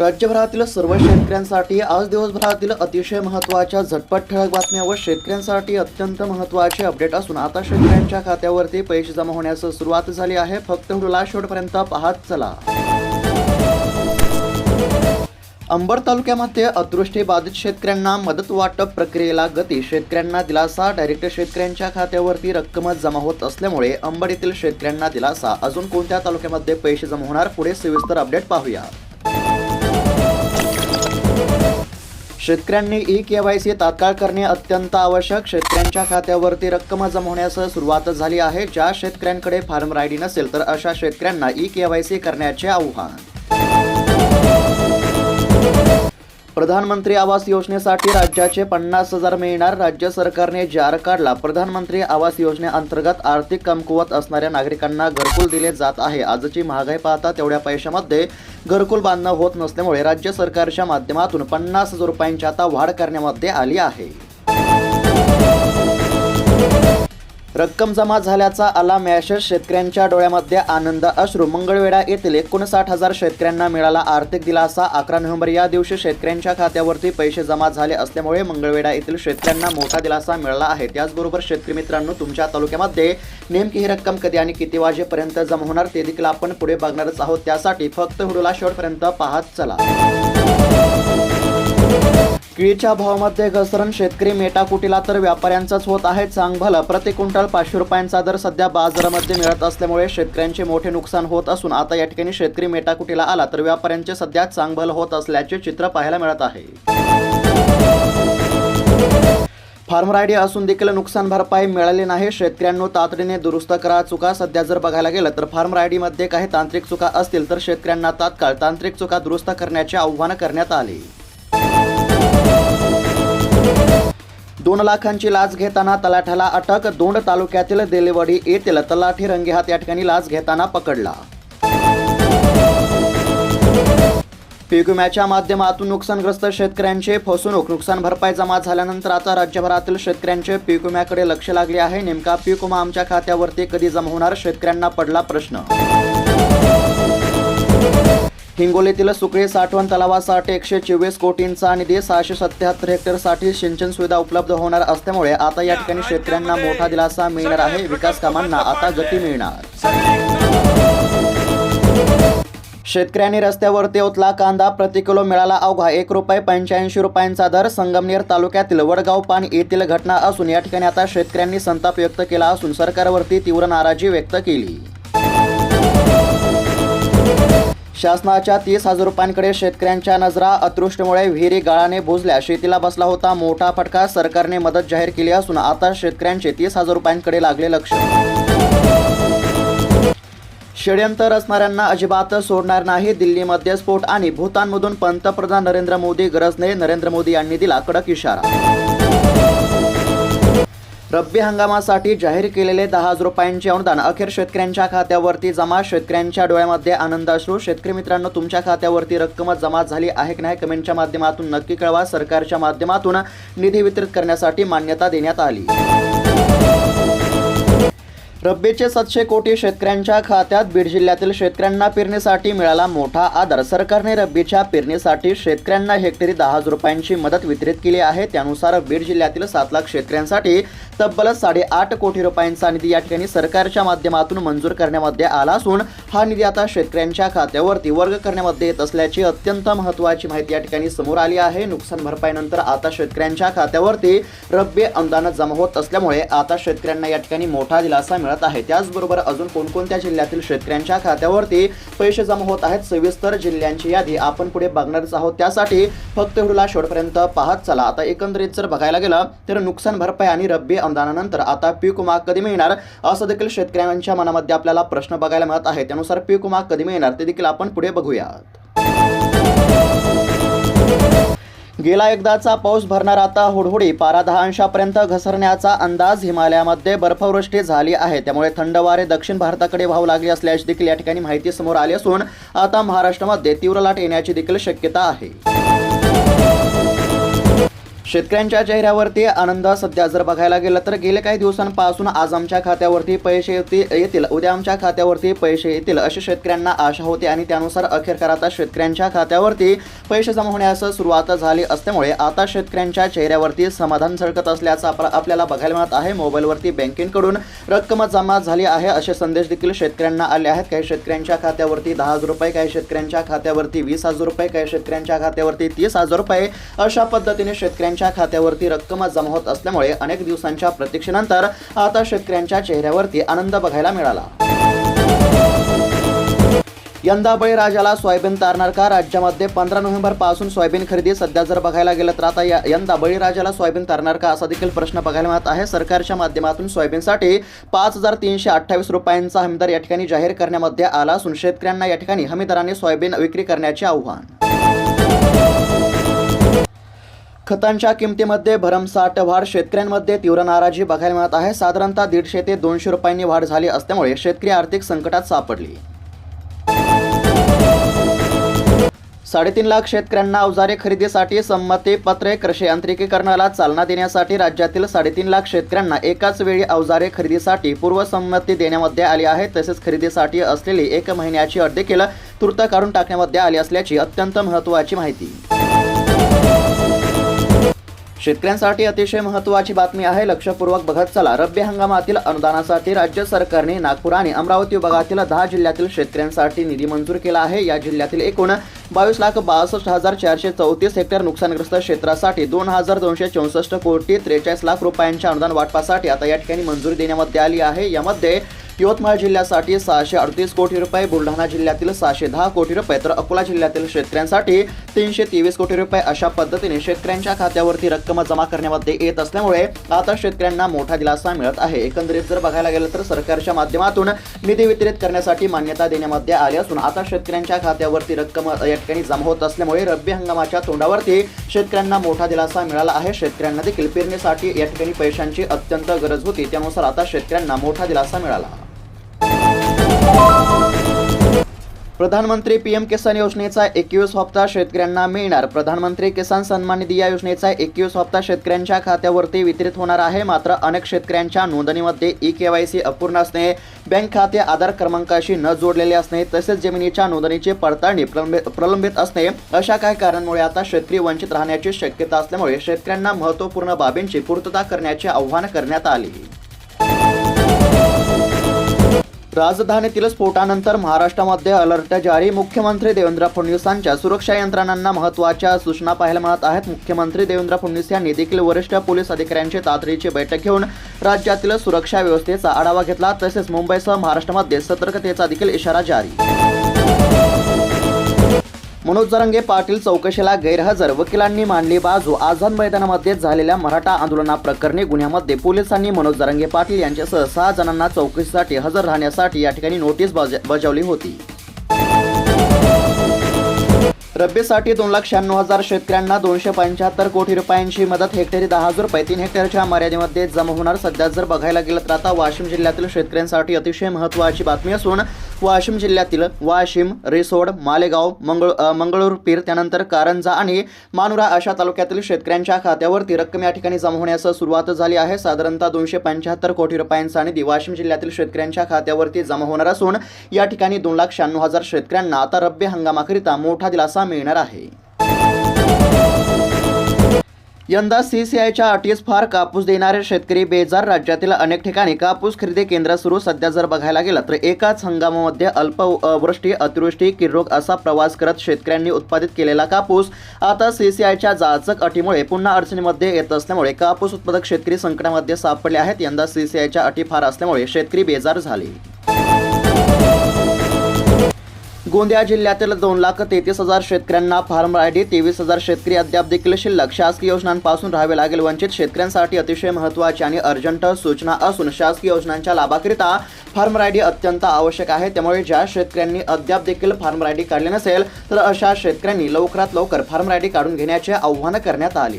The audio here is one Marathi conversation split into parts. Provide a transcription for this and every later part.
राज्यभरातील सर्व शेतकऱ्यांसाठी आज दिवसभरातील अतिशय महत्त्वाच्या झटपट ठळक बातम्या व शेतकऱ्यांसाठी अत्यंत महत्त्वाचे अपडेट असून आता शेतकऱ्यांच्या खात्यावरती पैसे जमा होण्यास सुरुवात झाली आहे. फक्त व्हिडिओला शेवटपर्यंत पाहत चला. अंबड तालुक्यामध्ये अदृष्टी बाधित शेतकऱ्यांना मदत वाटप प्रक्रियेला गती. शेतकऱ्यांना दिलासा. डायरेक्ट शेतकऱ्यांच्या खात्यावरती रक्कमच जमा होत असल्यामुळे अंबड येथील शेतकऱ्यांना दिलासा. अजून कोणत्या तालुक्यामध्ये पैसे जमा होणार? पुढे सविस्तर अपडेट पाहूया. शेतकऱ्यांनी ई के वाय सी तात्काळ करणे अत्यंत आवश्यक. शेतकऱ्यांच्या खात्यावरती रक्कम जमा होण्यास सुरुवात झाली आहे. ज्या शेतकऱ्यांकडे फार्म आय डी नसेल तर अशा शेतकऱ्यांना ई के वाय सी करण्याचे आव्हान. प्रधानमंत्री आवास योजनेसाठी राज्याचे पन्नास हजार मिळणार. राज्य सरकारने जार काढला. प्रधानमंत्री आवास योजनेअंतर्गत आर्थिक कमकुवत असणाऱ्या नागरिकांना घरकुल दिले जात आहे. आजची महागाई पाहता तेवढ्या पैशामध्ये घरकुल बांधणं होत नसल्यामुळे राज्य सरकारच्या माध्यमातून पन्नास हजार रुपयांची आता वाढ करण्यामध्ये आली आहे. रक्कम जमा झाल्याचा आला मॅशेस शेतकऱ्यांच्या डोळ्यामध्ये आनंद अश्रू. मंगळवेढा येथील एकोणसाठ हजार शेतकऱ्यांना मिळाला आर्थिक दिलासा. अकरा नोव्हेंबर या दिवशी शेतकऱ्यांच्या खात्यावरती पैसे जमा झाले असल्यामुळे मंगळवेढा येथील शेतकऱ्यांना मोठा दिलासा मिळाला आहे. त्याचबरोबर शेतकरी मित्रांनो तुमच्या तालुक्यामध्ये नेमकी ही रक्कम कधी आणि किती वाजेपर्यंत जमा होणार ते देखील आपण पुढे बघणारच आहोत. त्यासाठी फक्त व्हिडिओला शेवटपर्यंत पाहत चला. केळीच्या भावामध्ये घसरण शेतकरी मेटाकुटीला तर व्यापाऱ्यांचाच होत आहे चांगभलं प्रति क्विंटल पाचशे रुपयांचा दर सध्या बाजारामध्ये मिळत असल्यामुळे शेतकऱ्यांचे मोठे नुकसान होत असून आता या ठिकाणी शेतकरी मेटाकुटीला आला तर व्यापाऱ्यांचे सध्या चांगभल होत असल्याचे चित्र पाहायला मिळत आहे. फार्मर आयडी असून देखील नुकसान भरपाई मिळाली नाही. शेतकऱ्यांनो तातडीने दुरुस्त करा चुका सध्या जर बघायला गेलं तर फार्मर आय डीमध्ये काही तांत्रिक चुका असतील तर शेतकऱ्यांना तात्काळ तांत्रिक चुका दुरुस्त करण्याचे आव्हान करण्यात आले. दोन लाखांची लाच घेताना तलाठ्याला अटक दोंड तालुक्यातील देलेवाडी येथील तलाठी रंगेहात या ठिकाणी लाच घेताना पकडला. पीक विम्याच्या माध्यमातून नुकसानग्रस्त शेतकऱ्यांचे फसवणूक नुकसान भरपाई जमा झाल्यानंतर आता राज्यभरातील शेतकऱ्यांचे पीक विम्याकडे लक्ष लागले आहे. नेमका पीक विमा आमच्या खात्यावरती कधी जमा होणार शेतकऱ्यांना पडला प्रश्न. हिंगोलीतील सुकळी साठवण तलावासाठी एकशे चोवीस कोटींचा निधी सहाशे सत्याहत्तर हेक्टरसाठी सिंचन सुविधा उपलब्ध होणार असल्यामुळे आता या ठिकाणी शेतकऱ्यांना मोठा दिलासा मिळणार आहे. विकास कामांना आता गती मिळणार. शेतकऱ्यांनी रस्त्यावरती ओतला कांदा प्रति किलो मिळाला अवघा. एक रुपये पंच्याऐंशी रुपयांचा दर संगमनेर तालुक्यातील वडगाव पान येथील घटना असून या ठिकाणी आता शेतकऱ्यांनी संताप व्यक्त केला असून सरकारवरती तीव्र नाराजी व्यक्त केली. शासनाच्या तीस हजार रुपयांकडे शेतकऱ्यांच्या नजरा अतृष्टीमुळे विहिरी गाळाने बुजल्या शेतीला बसला होता मोठा फटका. सरकारने मदत जाहीर केली असून आता शेतकऱ्यांचे तीस हजार रुपयांकडे लागले लक्ष. षडयंत्र असणाऱ्यांना अजिबात सोडणार नाही दिल्लीमध्ये स्फोट आणि भूतानमधून पंतप्रधान नरेंद्र मोदी गरजने नरेंद्र मोदी यांनी दिला कडक इशारा. रब्बी हंगामासाठी जाहीर केलेले दहा हजार रुपयांचे अनुदान. अखेर शेतकऱ्यांच्या खात्यावरती जमा. शेतकऱ्यांच्या डोळ्यामध्ये आनंद असू. शेतकरी मित्रांनो तुमच्या खात्यावरती रक्कम जमा झाली आहे की नाही कमेंटच्या माध्यमातून नक्की कळवा. सरकारच्या माध्यमातून निधी वितरित करण्यासाठी मान्यता देण्यात आली. रब्बीचे सातशे कोटी शेतकऱ्यांच्या खात्यात बीड जिल्ह्यातील शेतकऱ्यांना पेरणीसाठी मिळाला मोठा आधार. सरकारने रब्बीच्या पेरणीसाठी शेतकऱ्यांना हेक्टरी दहा हजार रुपयांची मदत वितरित केली आहे. त्यानुसार बीड जिल्ह्यातील सात लाख शेतकऱ्यांसाठी तब्बल साडेआठ कोटी रुपयांचा निधी या ठिकाणी सरकारच्या माध्यमातून मंजूर करण्यामध्ये आला असून हा निधी आता शेतकऱ्यांच्या खात्यावरती वर्ग करण्यामध्ये येत असल्याची अत्यंत महत्त्वाची माहिती या ठिकाणी समोर आली आहे. नुकसान भरपाईनंतर आता शेतकऱ्यांच्या खात्यावरती रब्बी अनुदान जमा होत असल्यामुळे आता शेतकऱ्यांना या ठिकाणी मोठा दिलासा मिळत आहे. त्याचबरोबर अजून कोणकोणत्या जिल्ह्यातील शेतकऱ्यांच्या खात्यावरती पैसे जमा होत आहेत सविस्तर जिल्ह्यांची यादी आपण पुढे बघणारच आहोत. त्यासाठी फक्त व्हिडिओला शेवटपर्यंत पाहत चला. आता एकंदरीत जर बघायला गेलं तर नुकसान भरपाई आणि रब्बी अनुदानानंतर आता पीक विमा कधी मिळणार? असं देखील शेतकऱ्यांच्या मनामध्ये आपल्याला प्रश्न बघायला मिळत आहे. त्यानुसार पीक विमा कधी मिळणार ते देखील आपण पुढे बघूयात. गेला एकदाचा पाऊस भरणार आता हुडहुडी. पारा दहा अंशापर्यंत घसरण्याचा अंदाज हिमालयामध्ये बर्फवृष्टी झाली आहे. त्यामुळे थंड वारे दक्षिण भारताकडे वाहू लागली असल्याची देखील या ठिकाणी माहिती समोर आली असून आता महाराष्ट्रामध्ये तीव्र लाट येण्याची देखील शक्यता आहे. शेतकऱ्यांच्या चेहऱ्यावरती आनंद सध्या जर बघायला गेलं तर गेल्या काही दिवसांपासून आज आमच्या खात्यावरती पैसे येतील. उद्या आमच्या खात्यावरती पैसे येतील अशी शेतकऱ्यांना आशा होती आणि त्यानुसार अखेरकार आता शेतकऱ्यांच्या खात्यावरती पैसे जमा होण्यास सुरुवात झाली असल्यामुळे आता शेतकऱ्यांच्या चेहऱ्यावरती समाधान झळकत असल्याचं आप- आपल्याला बघायला मिळत आहे. मोबाईलवरती बँकेकडून रक्कम जमा झाली आहे असे संदेश देखील शेतकऱ्यांना आले आहेत. काही शेतकऱ्यांच्या खात्यावरती दहा हजार रुपये काही शेतकऱ्यांच्या खात्यावरती वीस हजार रुपये काही शेतकऱ्यांच्या खात्यावरती तीस हजार रुपये अशा पद्धतीने शेतकऱ्यांच्या खात्यावरती रक्कम जमा होत असल्यामुळे अनेक दिवसांच्या प्रतीक्षेनंतर आता शेतकऱ्यांच्या चेहऱ्यावरती आनंद बघायला मिळाला. यंदा बळीराजाला सोयाबीन तारणार का? राज्यामध्ये पंधरा नोव्हेंबरपासून सोयाबीन खरेदी सध्या जर बघायला गेलं तर आता या- यंदा बळीराजाला सोयाबीन तारणार का? असा देखील प्रश्न बघायला मिळत आहे. सरकारच्या माध्यमातून सोयाबीनसाठी पाच हजार तीनशे अठ्ठावीस रुपयांचा हमीदर या ठिकाणी जाहीर करण्यामध्ये आला असून शेतकऱ्यांना या ठिकाणी हमीदराने सोयाबीन विक्री करण्याचे आव्हान. खतांच्या किमतीमध्ये भरमसाठ वाढ शेतकऱ्यांमध्ये तीव्र नाराजी बघायला मिळत आहे. साधारणतः दीडशे ते दोनशे रुपयांनी वाढ झाली असल्यामुळे शेतकरी आर्थिक संकटात सापडली. साडेतीन लाख शेतकऱ्यांना अवजारे खरेदीसाठी संमती पत्रे कृषी यांत्रिकीकरणाला चालना देण्यासाठी राज्यातील साडेतीन लाख शेतकऱ्यांना एकाच वेळी अवजारे खरेदीसाठी पूर्वसंमती देण्यामध्ये आली आहे. तसेच खरेदीसाठी असलेली एक महिन्याची अट देखील तूर्त काढून टाकण्यामध्ये आली असल्याची अत्यंत महत्त्वाची माहिती. शेतकऱ्यांसाठी अतिशय महत्त्वाची बातमी आहे. लक्षपूर्वक बघत चला. रब्बी हंगामातील अनुदानासाठी राज्य सरकारने नागपूर आणि अमरावती विभागातील दहा जिल्ह्यातील शेतकऱ्यांसाठी निधी मंजूर केला आहे. या जिल्ह्यातील एकूण बावीस लाख बासष्ट हजार चारशे चौतीस हेक्टर नुकसानग्रस्त क्षेत्रासाठी दोन हजार दोनशे चौसष्ट कोटी त्रेचाळीस लाख रुपयांच्या अनुदान वाटपासाठी आता या ठिकाणी मंजुरी देण्यामध्ये आली आहे. यामध्ये यवतमाळ जिल्ह्यासाठी सहाशे अडतीस कोटी रुपये बुलढाणा जिल्ह्यातील सहाशे दहा कोटी रुपये तर अकोला जिल्ह्यातील शेतकऱ्यांसाठी तीनशे तेवीस कोटी रुपये अशा पद्धतीने शेतकऱ्यांच्या खात्यावरती रक्कम जमा करण्यामध्ये येत असल्यामुळे आता शेतकऱ्यांना मोठा दिलासा मिळत आहे. एकंदरीत जर बघायला गेलं तर सरकारच्या माध्यमातून निधी वितरित करण्यासाठी मान्यता देण्यामध्ये आली असून आता शेतकऱ्यांच्या खात्यावरती रक्कम या ठिकाणी जमा होत असल्यामुळे रब्बी हंगामाच्या तोंडावरती शेतकऱ्यांना मोठा दिलासा मिळाला आहे. शेतकऱ्यांना देखील पेरणीसाठी या ठिकाणी पैशांची अत्यंत गरज होती. त्यानुसार आता शेतकऱ्यांना मोठा दिलासा मिळाला. प्रधानमंत्री पीएम किसान योजनेचा एकवीस हप्ता शेतकऱ्यांना मिळणार. प्रधानमंत्री किसान सन्मान निधी या योजनेचा एकवीस हप्ता शेतकऱ्यांच्या खात्यावरती वितरित होणार आहे. मात्र अनेक शेतकऱ्यांच्या नोंदणीमध्ये ई के वाय सी अपूर्ण असणे बँक खाते आधार क्रमांकाशी न जोडलेले असणे तसेच जमिनीच्या नोंदणीची पडताळणी प्रलंबित प्रलंबित असणे अशा काही कारणांमुळे आता शेतकरी वंचित राहण्याची शक्यता असल्यामुळे शेतकऱ्यांना महत्त्वपूर्ण बाबींची पूर्तता करण्याचे आव्हान करण्यात आले. राजधानीतील स्फोटानंतर महाराष्ट्रामध्ये अलर्ट जारी. मुख्यमंत्री देवेंद्र फडणवीसांच्या सुरक्षा यंत्रणांना महत्त्वाच्या सूचना पाहायला मिळत आहेत. मुख्यमंत्री देवेंद्र फडणवीस यांनी देखील वरिष्ठ पोलीस अधिकाऱ्यांची तातडीची बैठक घेऊन राज्यातील सुरक्षा व्यवस्थेचा आढावा घेतला. तसेच मुंबईसह महाराष्ट्रामध्ये सतर्कतेचा देखील इशारा जारी. मनोज जरंगे पाटील चौकशीला गैरहजर. वकिलांनी मांडली बाजू. आझाद मैदानामध्ये झालेल्या मराठा आंदोलनाप्रकरणी गुन्ह्यामध्ये पोलिसांनी मनोज जरंगे पाटील यांच्यासह सहा जणांना चौकशीसाठी हजर राहण्यासाठी या ठिकाणी नोटीस बजावली होती. रब्बीसाठी दोन लाख शहाण्णव हजार शेतकऱ्यांना दोनशे पंच्याहत्तर कोटी रुपयांची मदत. हेक्टरी दहा हजार रुपये. तीन हेक्टरच्या मर्यादेमध्ये जमा होणार. सध्या जर बघायला गेलं तर आता वाशिम जिल्ह्यातील शेतकऱ्यांसाठी अतिशय महत्त्वाची बातमी असून वाशिम जिल्ह्यातील वाशिम रिसोड मालेगाव मंगळ मंगळूरपीर मंगळूर पीर त्यानंतर कारंजा आणि मानुरा अशा तालुक्यातील शेतकऱ्यांच्या खात्यावरती रक्कम या ठिकाणी जमा होण्यास सुरुवात झाली आहे. साधारणतः दोनशे पंच्याहत्तर कोटी रुपयांचा निधी वाशिम जिल्ह्यातील शेतकऱ्यांच्या खात्यावरती जमा होणार असून या ठिकाणी दोन लाख शहाण्णव हजार शेतकऱ्यांना आता रब्बी हंगामाकरिता मोठा दिलासा मिळणार आहे. यंदा सीसीआयच्या अटीस फार कापूस देणारे शेतकरी बेजार राज्यातील अनेक ठिकाणी कापूस खरेदी केंद्र सुरू सध्या जर बघायला गेलं तर एकाच हंगामामध्ये अल्प वृष्टी अतिवृष्टी किरोग असा प्रवास करत शेतकऱ्यांनी उत्पादित केलेला कापूस आता सीसीआयच्या जाचक अटीमुळे पुन्हा अडचणीमध्ये येत असल्यामुळे कापूस उत्पादक शेतकरी संकटामध्ये सापडले आहेत. यंदा सीसीआयच्या अटी फार असल्यामुळे शेतकरी बेजार झाले. गोंदिया जिल्ह्यातील दोन लाख तेहतीस हजार शेतकऱ्यांना फार्म आय डी तेवीस हजार शेतकरी अद्याप देखील शिल्लक. शासकीय योजनांपासून राहावे लागेल वंचित शेतकऱ्यांसाठी अतिशय महत्त्वाची आणि अर्जंट सूचना असून शासकीय योजनांच्या लाभाकरिता फार्म आय डी अत्यंत आवश्यक आहे. त्यामुळे ज्या शेतकऱ्यांनी अद्याप देखील फार्म आय डी काढले नसेल तर अशा शेतकऱ्यांनी लवकरात लवकर फार्म आय डी काढून घेण्याचे आव्हान करण्यात आले.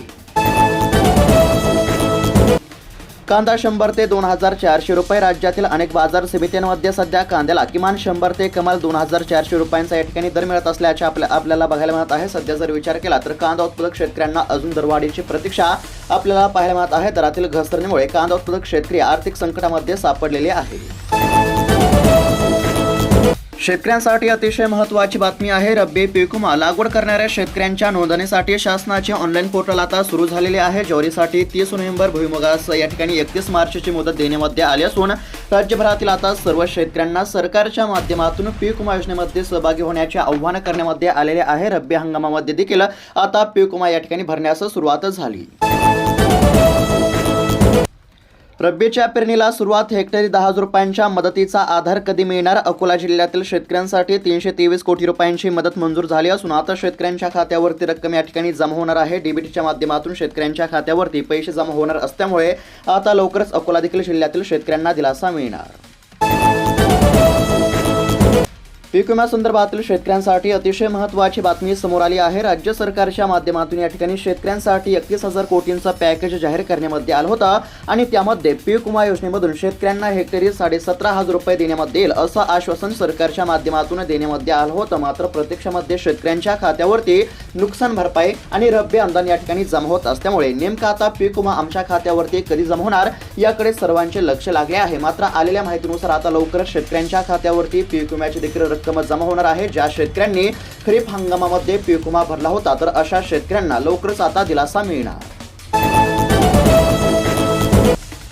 कांदा शंभर ते दोन हजार चारशे रुपये. राज्यातील अनेक बाजार समित्यांमध्ये सध्या कांद्याला किमान शंभर ते कमाल दोन हजार चारशे रुपयांचा या ठिकाणी दर मिळत असल्याचे आपल्या आपल्याला बघायला मिळत आहे. सध्या जर विचार केला तर कांदा उत्पादक शेतकऱ्यांना अजून दरवाढीची प्रतीक्षा आपल्याला पाहायला मिळत आहे. दरातील घसरणीमुळे कांदा उत्पादक शेतकरी आर्थिक संकटामध्ये सापडलेले आहे शेतकऱ्यांसाठी अतिशय महत्त्वाची बातमी आहे. रब्बी पीक लागवड करणाऱ्या शेतकऱ्यांच्या नोंदणीसाठी शासनाचे ऑनलाईन पोर्टल आता सुरू झालेले आहे. ज्वारीसाठी तीस नोव्हेंबर भुईमुगास या ठिकाणी एकतीस मार्चची मुदत देण्यामध्ये आली असून राज्यभरातील आता सर्व शेतकऱ्यांना सरकारच्या माध्यमातून पीक विमा योजनेमध्ये सहभागी होण्याचे आव्हान करण्यामध्ये आलेले आहे. रब्बी हंगामामध्ये देखील आता पीक विमा या ठिकाणी भरण्यास सुरुवात झाली. रब्बीच्या पेरणीला सुरुवात हेक्टरी दहा हजार रुपयांच्या मदतीचा आधार कधी मिळणार? अकोला जिल्ह्यातील शेतकऱ्यांसाठी तीनशे तेवीस कोटी रुपयांची मदत मंजूर झाली असून आता शेतकऱ्यांच्या खात्यावरती रक्कम या ठिकाणी जमा होणार आहे. डीबीटीच्या माध्यमातून शेतकऱ्यांच्या खात्यावरती पैसे जमा होणार असल्यामुळे आता लवकरच अकोला देखील जिल्ह्यातील शेतकऱ्यांना दिलासा मिळणार. पीक विम्यासंदर्भातील शेतकऱ्यांसाठी अतिशय महत्त्वाची बातमी समोर आली आहे. राज्य सरकारच्या माध्यमातून या ठिकाणी शेतकऱ्यांसाठी एकतीस हजार कोटींचा पॅकेज जाहीर करण्यामध्ये आला होता आणि त्यामध्ये पीक विमा योजनेमधून शेतकऱ्यांना हेक्टरी साडेसतरा हजार रुपये देण्यामध्ये येईल असं आश्वासन सरकारच्या माध्यमातून देण्यामध्ये आलं होतं. मात्र प्रत्यक्षामध्ये शेतकऱ्यांच्या खात्यावरती नुकसान भरपाई आणि रब्बी अनुदान या ठिकाणी जमा होत असल्यामुळे नेमका आता पीक विमा आमच्या खात्यावरती कधी जमा होणार याकडे सर्वांचे लक्ष लागले आहे. मात्र आलेल्या माहितीनुसार आता लवकरच शेतकऱ्यांच्या खात्यावरती पीक विम्याची देखील रक्कम जमा होणार आहे. ज्या शेतकऱ्यांनी खरीप हंगामामध्ये पीक विमा भरला होता तर अशा शेतकऱ्यांना लवकरच आता दिलासा मिळणार.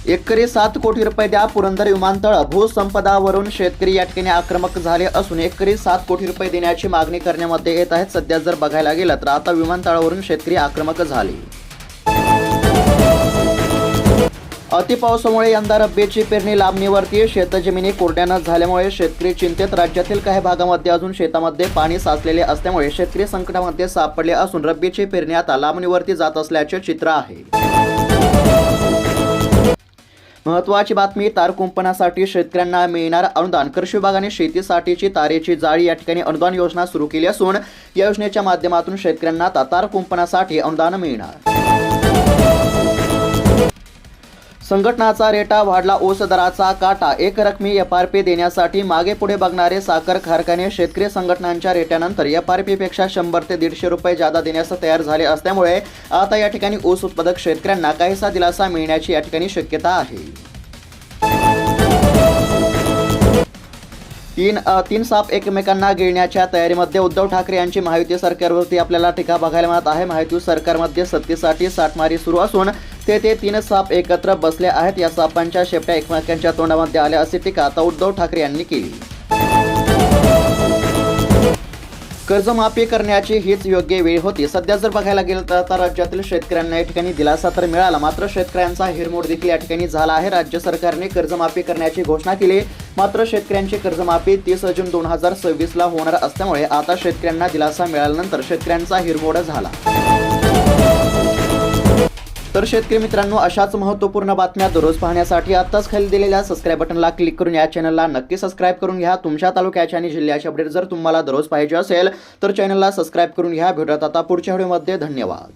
एकरी सात कोटी रुपये द्या. पुरंदर विमानतळ भूसंपदावरून शेतकरी या ठिकाणी आक्रमक झाले असून एकरी सात कोटी रुपये देण्याची मागणी करण्यामध्ये येत आहेत सध्या जर बघायला गेलं तर आता विमानतळावरून शेतकरी आक्रमक झाले. अतिपावसामुळे यंदा रब्बीची पेरणी लांबणीवरती. शेतजमिनी कोरड्यानं झाल्यामुळे शेतकरी चिंतेत. राज्यातील काही भागामध्ये अजून शेतामध्ये पाणी साचलेले असल्यामुळे शेतकरी संकटामध्ये सापडले असून रब्बीची पेरणी आता लांबणीवरती जात असल्याचे चित्र आहे. महत्वाची बातमी तार कुंपणासाठी शेतकऱ्यांना मिळणार अनुदान. कृषी विभागाने शेतीसाठीची तारेची जाळी या ठिकाणी अनुदान योजना सुरू केली असून या योजनेच्या माध्यमातून शेतकऱ्यांना आता तार कुंपणासाठी अनुदान मिळणार. संघटनाचा रेटा वाढला ऊस दराचा काटा एक रकमी एफ आर पी देण्यासाठी मागे पुढे बघणारे साखर कारखाने शेतकरी संघटनांच्या रेट्यानंतर एफ आर पीपेक्षा शंभर ते दीडशे रुपये जादा देण्यास तयार झाले असल्यामुळे आता या ठिकाणी ऊस उत्पादक शेतकऱ्यांना काहीसा दिलासा मिळण्याची या ठिकाणी शक्यता आहे. तीन तीन साप एकमेकांना गिळण्याच्या तयारीमध्ये उद्धव ठाकरे यांची महायुती सरकारवरती आपल्याला टीका बघायला मिळत आहे. महायुती सरकारमध्ये सत्तेसाठी साठमारी सुरू असून ते ते तीन साप एकत्र बसले आहेत. या सापांच्या शेपट्या एकमेकांच्या तोंडामध्ये आल्या अशी टीका आता उद्धव ठाकरे यांनी केली. कर्जमाफी करण्याची हीच योग्य वेळ होती. सध्या जर बघायला गेलं तर आता राज्यातील शेतकऱ्यांना या ठिकाणी दिलासा तर मिळाला. मात्र शेतकऱ्यांचा हिरमोड देखील या ठिकाणी झाला आहे. राज्य सरकारने कर्जमाफी करण्याची घोषणा केली. मात्र शेतकऱ्यांची कर्जमाफी तीस जून दोन हजार सव्वीसला होणार असल्यामुळे आता शेतकऱ्यांना दिलासा मिळाल्यानंतर शेतकऱ्यांचा हिरमोड झाला. तर शेतकरी मित्रांनो अशाच महत्त्वपूर्ण बातम्या दररोज पाहण्यासाठी आत्ताच खाली दिलेल्या सबस्क्राईब बटनला क्लिक करून या चॅनलला नक्की सबस्क्राईब करून घ्या. तुमच्या तालुक्याच्या आणि जिल्ह्याचे अपडेट जर तुम्हाला दररोज पाहिजे असेल तर चॅनलला सबस्क्राईब करून घ्या. भेटत आता पुढच्या व्हिडिओमध्ये धन्यवाद.